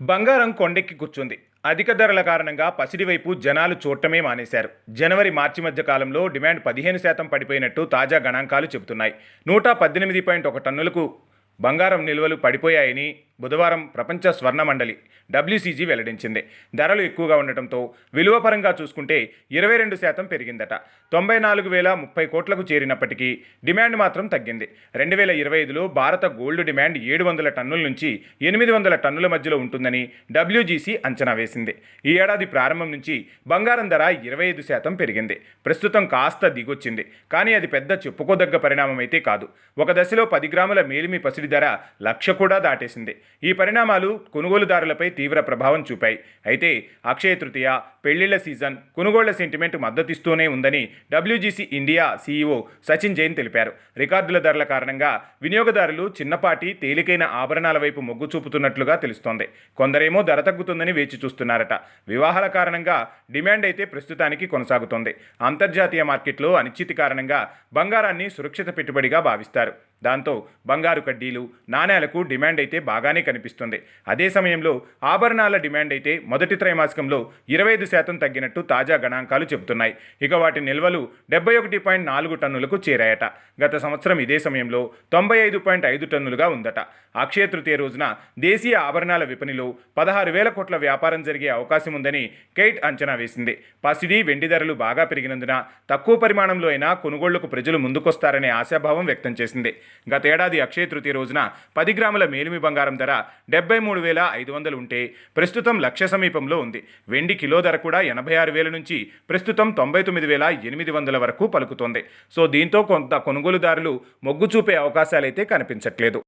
బంగారం కొండెక్కి కూర్చుంది. అధిక ధరల కారణంగా పసిడి వైపు జనాలు చూడటమే మానేశారు. జనవరి మార్చి మధ్య కాలంలో డిమాండ్ పదిహేను శాతం పడిపోయినట్టు తాజా గణాంకాలు చెబుతున్నాయి. నూట పద్దెనిమిది పాయింట్ ఒక టన్నులకు బంగారం నిల్వలు పడిపోయాయని బుధవారం ప్రపంచ స్వర్ణ మండలి డబ్ల్యూసీజీ వెల్లడించింది. ధరలు ఎక్కువగా ఉండటంతో విలువపరంగా చూసుకుంటే ఇరవై రెండు శాతం పెరిగిందట. తొంభై నాలుగు వేల ముప్పై కోట్లకు చేరినప్పటికీ డిమాండ్ మాత్రం తగ్గింది. రెండు వేల ఇరవై ఐదులో భారత గోల్డ్ డిమాండ్ ఏడు వందల టన్నుల నుంచి ఎనిమిది వందల టన్నుల మధ్యలో ఉంటుందని డబ్ల్యూజీసీ అంచనా వేసింది. ఈ ఏడాది ప్రారంభం నుంచి బంగారం ధర ఇరవై ఐదు శాతం పెరిగింది. ప్రస్తుతం కాస్త దిగొచ్చింది. కానీ అది పెద్ద చెప్పుకోదగ్గ పరిణామం అయితే కాదు. ఒక దశలో పది గ్రాముల మేలిమి పసిడి ధర లక్ష కూడా దాటేసింది. ఈ పరిణామాలు కొనుగోలుదారులపై తీవ్ర ప్రభావం చూపాయి. అయితే అక్షయ తృతీయ పెళ్ళిళ్ళ సీజన్ కొనుగోళ్ళ సెంటిమెంట్ మద్దతిస్తూనే ఉందని WGC India CEO Sachin Jain తెలిపారు. రికార్డుల ధరల కారణంగా వినియోగదారులు చిన్నపాటి తేలికైన ఆభరణాల వైపు మొగ్గు చూపుతున్నట్లుగా తెలుస్తోంది. కొందరేమో ధర తగ్గుతుందని వేచి చూస్తున్నారట. వివాహాల కారణంగా డిమాండ్ అయితే ప్రస్తుతానికి కొనసాగుతోంది. అంతర్జాతీయ మార్కెట్లో అనిశ్చితి కారణంగా బంగారాన్ని సురక్షిత పెట్టుబడిగా భావిస్తారు. దాంతో బంగారు కడ్డీలు నాణేలకు డిమాండ్ అయితే బాగానే కనిపిస్తుంది. అదే సమయంలో ఆభరణాల డిమాండ్ అయితే మొదటి త్రైమాసికంలో ఇరవై ఐదు శాతం తగ్గినట్టు తాజా గణాంకాలు చెబుతున్నాయి. ఇక వాటి నిల్వలు డెబ్బై ఒకటి పాయింట్ నాలుగు టన్నులకు చేరాయట. గత సంవత్సరం ఇదే సమయంలో తొంభై ఐదు పాయింట్ ఐదు టన్నులుగా ఉందట. అక్షయ తృతీయ రోజున దేశీయ ఆభరణాల విపణిలో పదహారు వేల కోట్ల వ్యాపారం జరిగే అవకాశం ఉందని కైట్ అంచనా వేసింది. పసిడి వెండి ధరలు బాగా పెరిగినందున తక్కువ పరిమాణంలో అయినా కొనుగోళ్ళకు ప్రజలు ముందుకొస్తారనే ఆశాభావం వ్యక్తం చేసింది. గతేడాది అక్షయ తృతీయ రోజున పది గ్రాముల మేలిమి బంగారం ధర డెబ్బై మూడు వేల ఐదు వందలు ఉంటే ప్రస్తుతం లక్ష సమీపంలో ఉంది. వెండి కిలో ధర కూడా ఎనభై ఆరు వేల నుంచి ప్రస్తుతం తొంభై తొమ్మిది వేల ఎనిమిది వందల వరకు పలుకుతోంది. సో దీంతో కొంత కొనుగోలుదారులు మొగ్గు చూపే అవకాశాలైతే కనిపించట్లేదు.